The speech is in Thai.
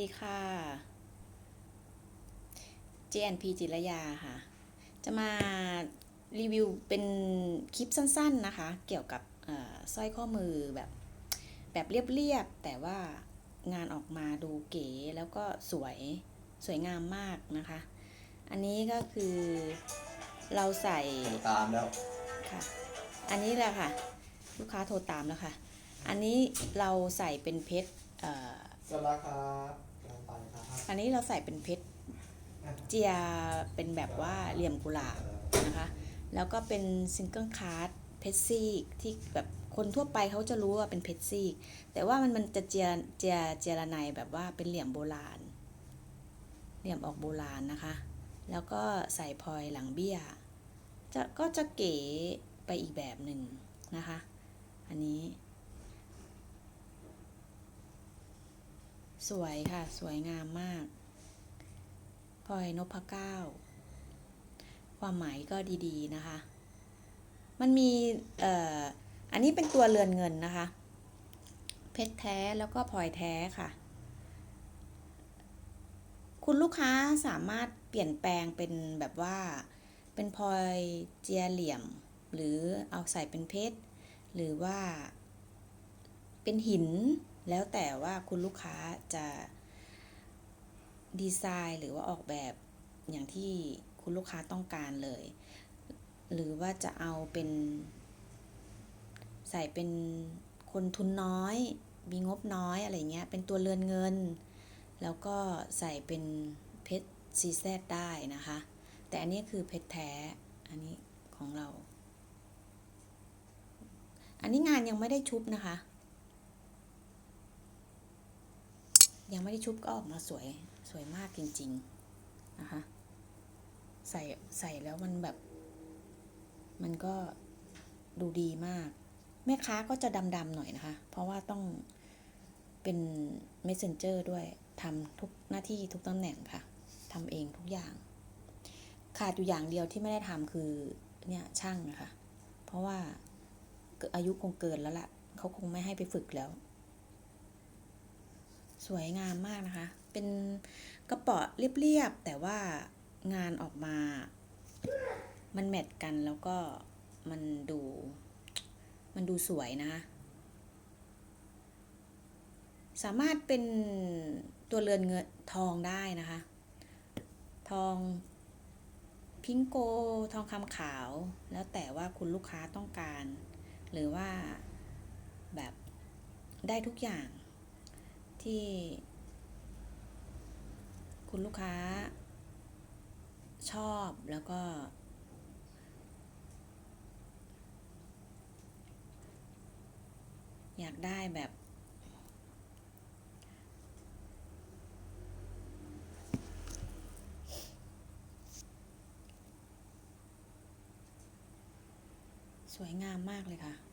ดีค่ะ JNP จิรยาค่ะ จะมารีวิวเป็นคลิปสั้นๆนะคะ เกี่ยวกับเอ่อสร้อยข้อมือแบบ แบบเรียบๆ แต่ว่างานออกมาดูเก๋แล้วก็สวยสวยงามมากนะคะ อันนี้ก็คือเราใส่ตามแล้วค่ะ อันนี้แหละค่ะ ลูกค้าโทรตามแล้วค่ะ อันนี้เราใส่เป็นเพชรเอ่อสวัสดีครับกำลังไปครับ อันนี้เราใส่เป็นเพชรเจียเป็นแบบว่าเหลี่ยมกุหลาบนะคะ แล้วก็เป็นซิงเกิลคาร์ดเพชรซีกที่แบบคนทั่วไปเขาจะรู้ว่าเป็นเพชรซีก แต่ว่ามันมันจะเจียเจียเจียระไนแบบว่าเป็นเหลี่ยมโบราณ เหลี่ยมออกโบราณนะคะ แล้วก็ใส่พลอยหลังเบี้ย จะก็จะเก๋ไปอีกแบบหนึ่งนะคะ อันนี้ สวยค่ะ สวยงามมากพลอยนพเก้า ความหมายก็ดีๆนะคะ มันมีเอ่ออันนี้เป็นตัวเรือนเงินนะคะ เพชรแท้แล้วก็พลอยแท้ค่ะ คุณลูกค้าสามารถเปลี่ยนแปลงเป็นแบบว่า เป็นพลอยเจียเหลี่ยม หรือเอาใส่เป็นเพชร หรือว่า เป็นหิน แล้วแต่ว่าคุณลูกค้าจะดีไซน์หรือว่าออกแบบอย่างที่คุณลูกค้าต้องการเลย หรือว่าจะเอาเป็น ใส่เป็นคนทุนน้อย มีงบน้อยอะไรเงี้ย เป็นตัวเรือนเงิน แล้วก็ใส่เป็นเพชรซีแซดได้นะคะ แต่อันนี้คือเพชรแท้ อันนี้ของเรา อันนี้งานยังไม่ได้ชุบนะคะ ยังไม่ได้ชุบก็ออกมาสวยสวยมากจริงๆนะคะใส่ใส่แล้วมันแบบ มันก็ดูดีมาก แม่ค้าก็จะดำๆหน่อยนะคะ เพราะว่าต้องเป็น messenger ด้วยทำทุกหน้าที่ทุกตำแหน่งค่ะทำเองทุกอย่าง ขาดอยู่อย่างเดียวที่ไม่ได้ทำคือเนี่ยช่างนะคะ เพราะว่าอายุคงเกินแล้วละ่ะเขาคงไม่ให้ไปฝึกแล้ว สวยงามมากนะคะ เป็นกระเป๋าเรียบๆแต่ว่างานออกมา มันแมทกันแล้วก็มันดู มันดูสวยนะคะสามารถเป็นตัวเรือนเงินทองได้นะคะ ทองพิงโกทองคำขาว แล้วแต่ว่าคุณลูกค้าต้องการ หรือว่าแบบได้ทุกอย่าง ที่ คุณลูกค้า ชอบแล้วก็ อยากได้แบบ สวยงามมากเลยค่ะ